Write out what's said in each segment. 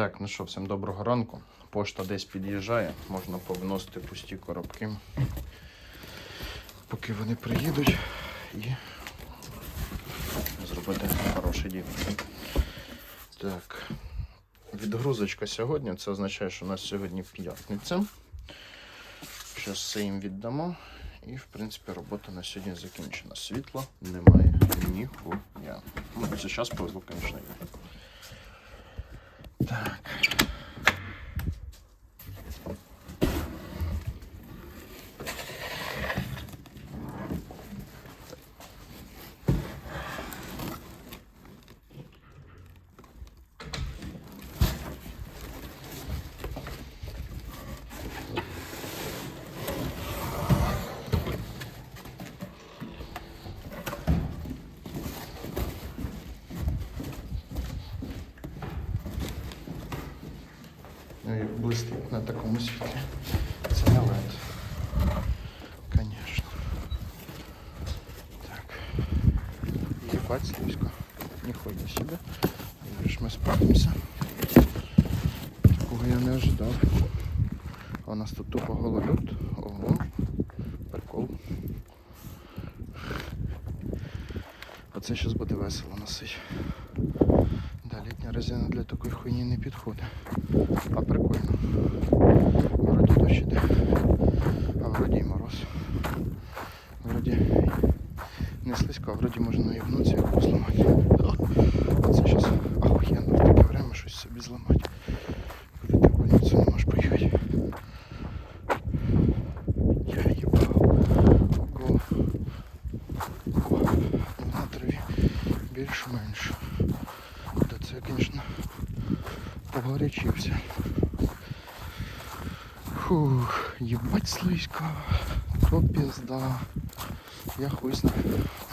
Так, ну що, всім доброго ранку. Пошта десь під'їжджає, можна повносити пусті коробки. Поки вони приїдуть і зробити хороший дім. Так. Відгрузочка сьогодні. Це означає, що у нас сьогодні п'ятниця. Зараз все їм віддамо. І, в принципі, робота на сьогодні закінчена. Світла немає ніхуя. Ну, зараз повезло, звісно, є. Так. Ну і блистить на такому світлі. Це не LED. Конечно. Так. Ебать слизько. Ніхуя себе. Видишь, ми справимося. Такого я не ожидав. А у нас тут тупо гололед. Ого. Прикол. Оце зараз буде весело носить. Резина для такої хуйні не підходить. А прикольно. Вроді дощ іде. А вроді і мороз. Вроді не слизько, а вроді можна наїбнутися і руку зламати. Оце зараз охуєнно в таке время щось собі зламати. Коли ти в больницю не можеш поїхати. Я їбав. Ого. Ого. На траві більш-менш. Та це, звісно, погорячився. Їбать слизько. То пізда. Я хуй знаю,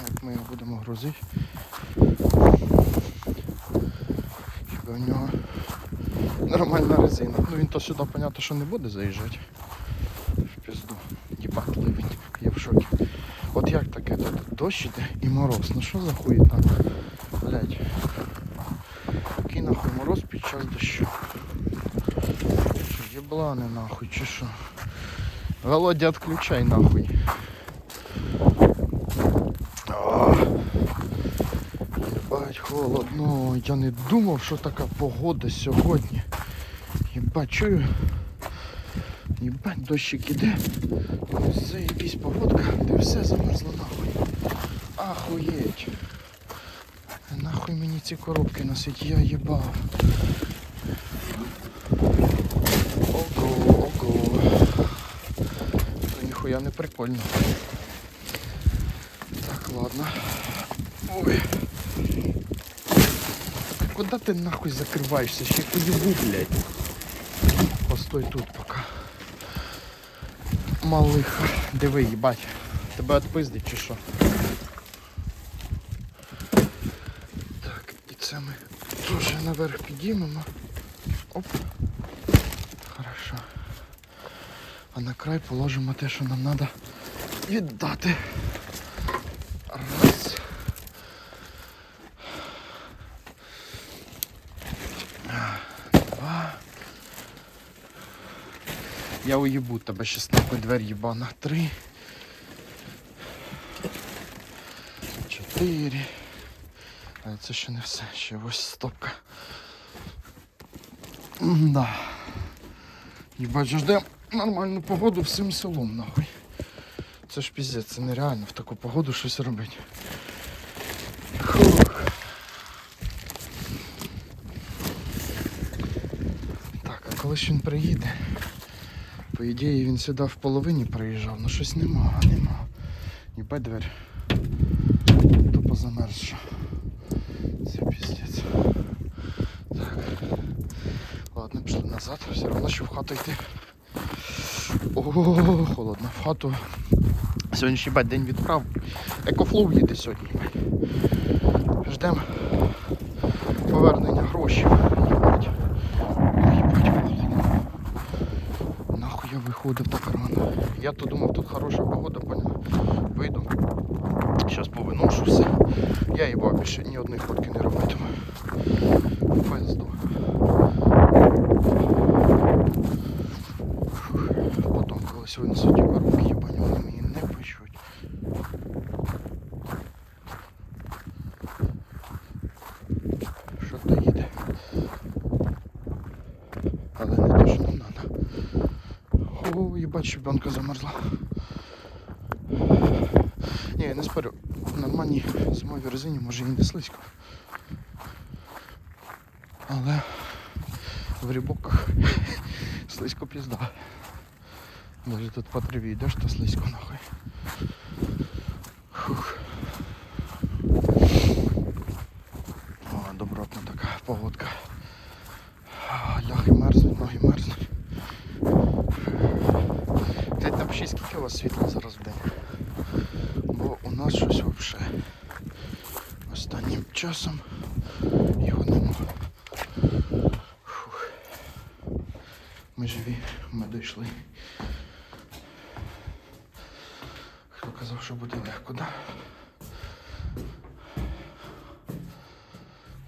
як ми його будемо грузити. Хіба в нього нормальна резина. Ну він то сюди, понятно, що не буде заїжджати. В пізду. Їбать ливень. Я в шокі. От як таке тут дощ іде і мороз. Ну що за хуєта? Блять. Який нахуй мороз під час дощу. Єблани нахуй, чи що? Володя, отключай нахуй. А, Єбать, холодно. Я не думав, що така погода сьогодні. Єбать, чую. Єбать, дощик іде. Заєбісь погодка, де все замерзло нахуй. Ахуєть. Нахуй мені ці коробки носить, я їбав. Ого, ого. То ніхуя не прикольно. Так, ладно. Ой. Куда ти нахуй закриваєшся? Ще поїбу, блядь. Постой тут пока. Малиха. Диви, їбать. Тебе відпиздить чи що? Так, і це ми теж наверх підіймемо. Оп. Хорошо. А на край положимо те, що нам треба віддати. Раз. Два. Я уїбу тебе щас нахуй двері їбана. Три. Чотири. Але це ще не все, ще ось стопка. Да. Їбать, же ждем нормальну погоду всім селом нахуй. Це ж піздець, це нереально в таку погоду щось робити. Фух. Так, а коли ж він приїде? По ідеї він сюди в половині приїжджав, ну щось нема, нема. Їбать двері. Тупо замерзша. Це піздець. Так. Ладно, пішли назад, все одно що в хату йти. Ого, холодно. В хату. Сьогодні ще бать день відправ. Екофлоу їде сьогодні. Ждемо повернення грошей. Нахуй я виходив так рано. Я то думав, тут хороша погода, поняв. Вийду. Зараз повиношу все. Я їбав більше ні одної фотки не щебенка замерзла. Ні, я не спорю. В нормальній зимовій резині може і не слизько. Але в рібоках слизько пізда. Навіть тут по траві йдеш, то слизько нахуй. Фух. О, добротна така погодка. А, Ляхи мерзнуть, ноги мерзнуть. Блять, напишіть, скільки у вас світла зараз в день. Бо у нас щось взагалі останнім часом його нема. Фух. Живі, ми дійшли. Хто казав, що буде легко, да?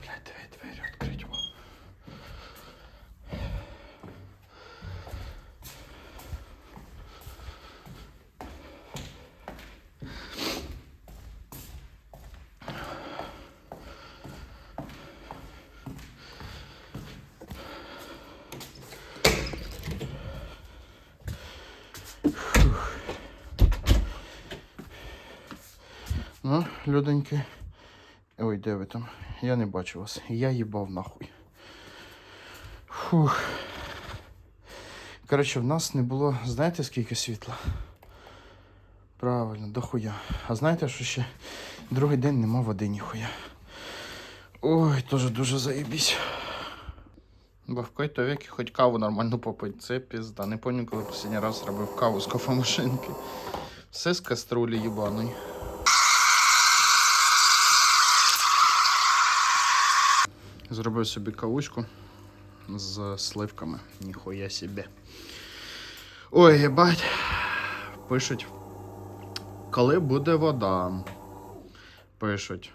Блядь, давай двері відкрити. во. Ну, людоньки. Ой, де ви там? Я не бачу вас. Я їбав нахуй. Фух. Коротше, в нас не було, знаєте, скільки світла? Правильно, дохуя. А знаєте, що ще другий день нема води ніхуя. Ой, теж дуже заєбісь. Бо в той-то векі хоч каву нормально попить. Це пізда. Не пам'ятаю, коли останній раз робив каву з кофемашинки. Все з каструлі їбаної. Зробив собі кавучку з сливками. Ніхуя собі. Ой, єбать. Пишуть. Коли буде вода? Пишуть.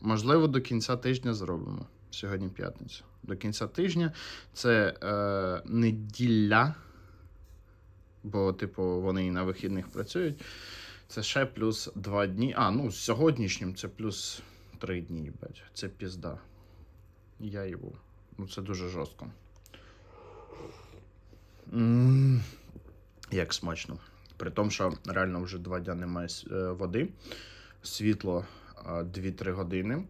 Можливо, до кінця тижня зробимо. Сьогодні п'ятниця. До кінця тижня це е, неділя. Бо, типу, вони і на вихідних працюють. Це ще плюс 2 дні. А, ну, з сьогоднішнім це плюс 3 дні, їбать. Це пізда. Я його. Ну, це дуже жорстко. м Як смачно. При тому, що реально вже два дня немає е, води, світло 2-3 години.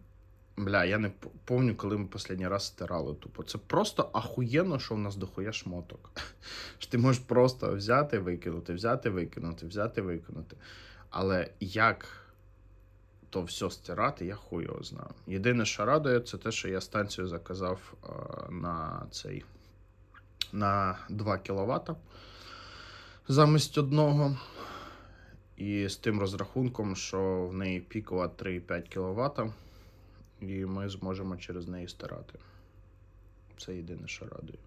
Бля, я не помню, коли ми останній раз стирали. Тупо. Це просто ахуєнно, що в нас дохуя шмоток. Ти можеш просто взяти, викинути, взяти, викинути, взяти, викинути. Але як то все стирати, я хуй його знаю. Єдине, що радує, це те, що я станцію заказав е, на цей на 2 кВт замість одного. І з тим розрахунком, що в неї пікова 3,5 кВт, і ми зможемо через неї стирати. Це єдине, що радує.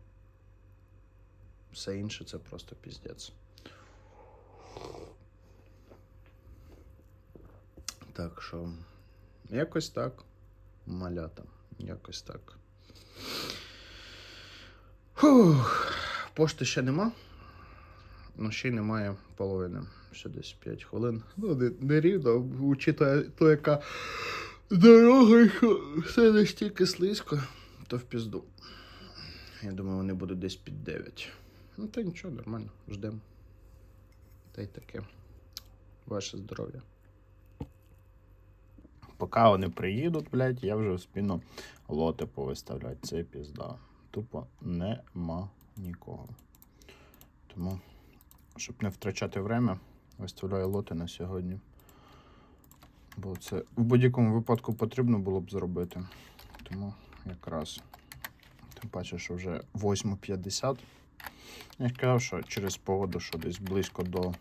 Все інше це просто піздець. Так що, якось так. Малята. Якось так. Фух. Пошти ще нема. Ну, ще й немає половини. Ще десь 5 хвилин. Ну, не, не рівно, учитывая то, яка дорога, і все настільки слизько, то в пізду. Я думаю, вони будуть десь під 9. Ну, та нічого, нормально, ждемо. Та й таке. Ваше здоров'я. Поки вони приїдуть, блядь, я вже спину лоти повиставляти. Це пізда. Тупо нема нікого. Тому, щоб не втрачати время, виставляю лоти на сьогодні. Бо це в будь-якому випадку потрібно було б зробити. Тому якраз тим паче, що вже 8.50. Я казав, що через погоду, що десь близько до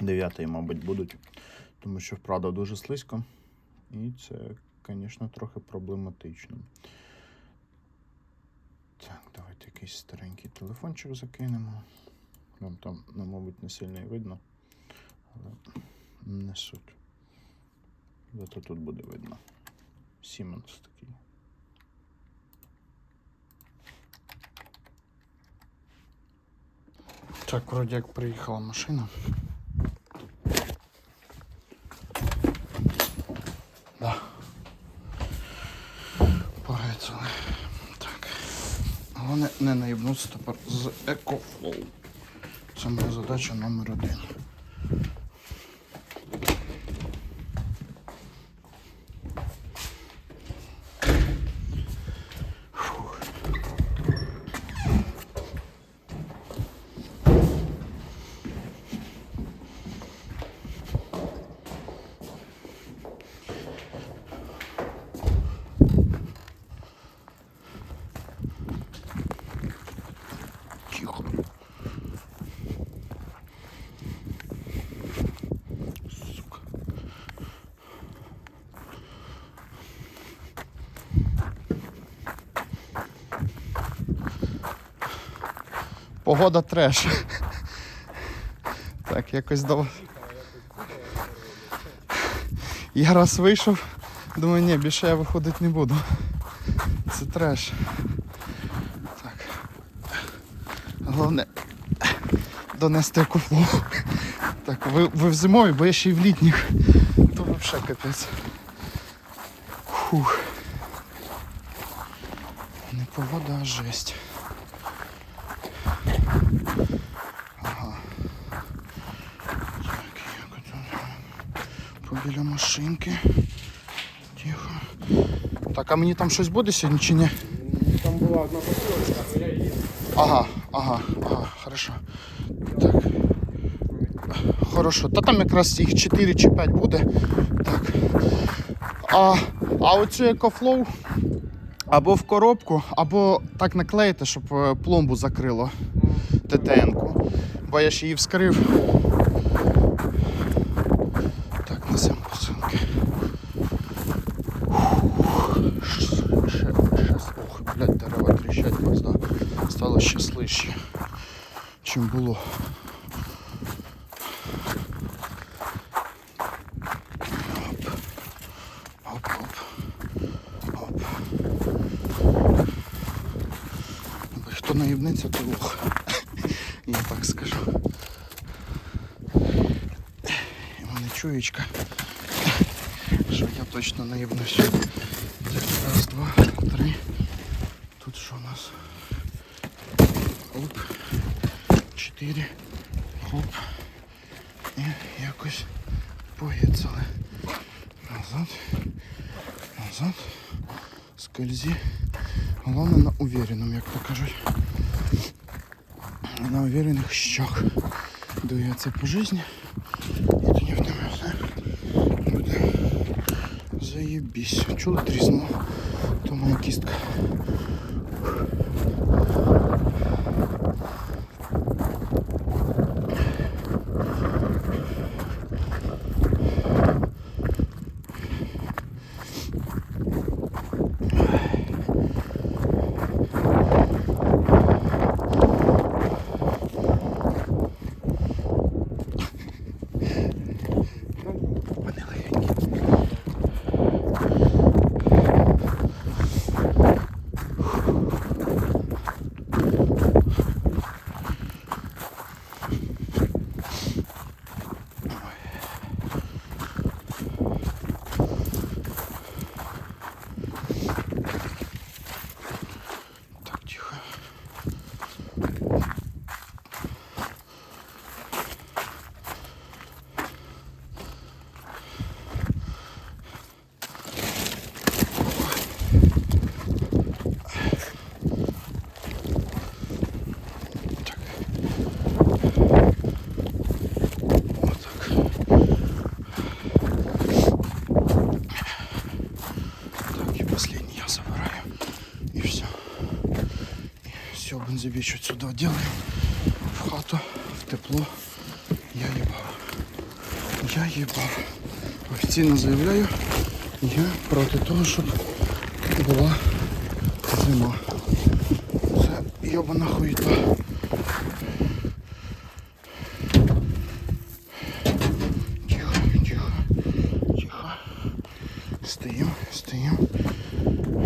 9, мабуть, будуть. Тому що вправда дуже слизько. І це, звісно, трохи проблематично. Так, давайте якийсь старенький телефончик закинемо. Вам там, ну, мабуть, не сильно і видно, але не суть. Зато тут буде видно. Siemens такий. Так, вроді як приїхала машина. Да. Погрецали. Так. Головне не наїбнутися тепер з екофлоу. Це моя задача номер один. Погода треш. Так, якось до. Я раз вийшов, думаю, ні, більше я виходити не буду. Це треш. Так. Головне донести куплу. Так, ви, ви в зимовій, бо я ще й в літніх. То взагалі капець. Фух. Не погода, а жесть. Ага. Так, як тут? Побіля машинки. Тихо. Так, а мені там щось буде сьогодні чи ні? Там була одна посилочка, то я її. Ага, ага, ага, хорошо. Так. Хорошо. Та там якраз їх 4 чи 5 буде. Так. А, а оцю екофлоу або в коробку, або так наклеїти, щоб е, пломбу закрило ТТН-ку. Бо я ж її вскрив. Так, несемо посилки. Ще, ще, ох, блядь, дерева тріщать просто. Стало ще слижче, чим було. Наїбнеться, то лох. Я так скажу. І мене чуєчка, що я точно наїбнусь. Так, раз, два, три. Тут що у нас? Оп. Чотири. Оп. І якось погицали. Назад. Назад. Скользі. Головне на увереному, як то кажуть. На уверенных щах. Це по житті. І тоді в тебе все буде заєбісь. Чули тріснуло? То моя кістка. Вони легенькі. Так, тихо. Так. Вот так. Так, и последний я забираю. И все. И бензович отсюда делаем. В хату, в тепло. Я ебав. Я ебав. Офіційно заявляю, я проти того, щоб була зима. Це йобана хуйта. Тихо, тихо, тихо. Стоїм, стоїм.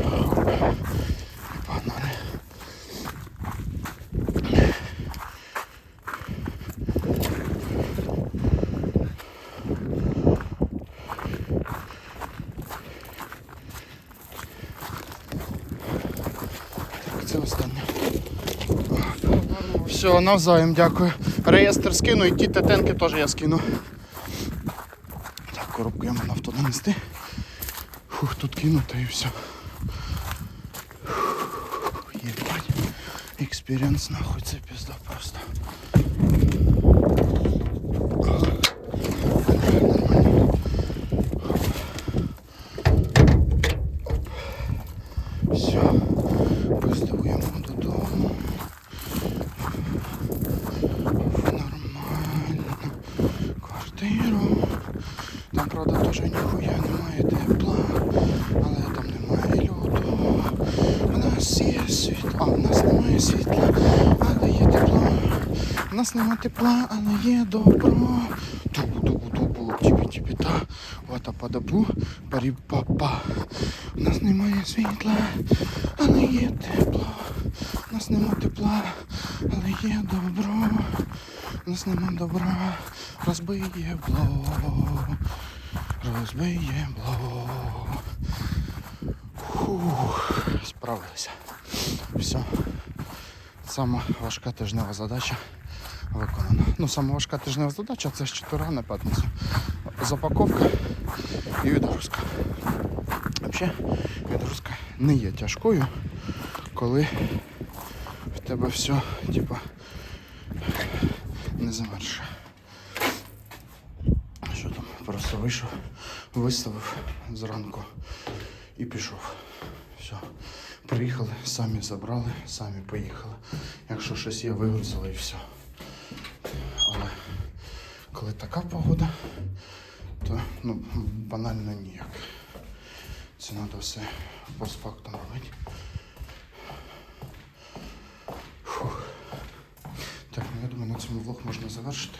Хоп. І Погнали. Так, це останнє. Все, навзаєм, дякую. Реєстр скину і ті тетенки теж я скину. Так, коробку я мав туди нести. Фух, тут кинуто і все. Єбать. Експіріенс нахуй, це пізда просто. Все, пиздуємо додому. В нормальну квартиру. Там, правда, теж ніхуя немає тепла, але там немає льоду. У нас є світло, а в нас немає світла, але є тепло. У нас немає тепла, але є добро. Дубу, дубу, дубу, тіпі, тіпі, та, вата падабу, парі папа. У нас немає світла, є тепло. У нас нема тепла, але є добро. У нас нема добра, розбиє бло, розбиє бло. Фух, справилися. Все. Сама важка тижнева задача виконана. Ну, сама важка тижнева задача це з четверга на п'ятницю. Запаковка і відгрузка. Взагалі, відгрузка не є тяжкою, коли в тебе все, типа, не замерше. Що там? Просто вийшов, виставив зранку і пішов. Все. Приїхали, самі забрали, самі поїхали. Якщо щось є, вигрузили і все. Але коли така погода, то ну, банально ніяк. Це треба все постфактум робити. Фух. Так, ну я думаю, на цьому влог можна завершити.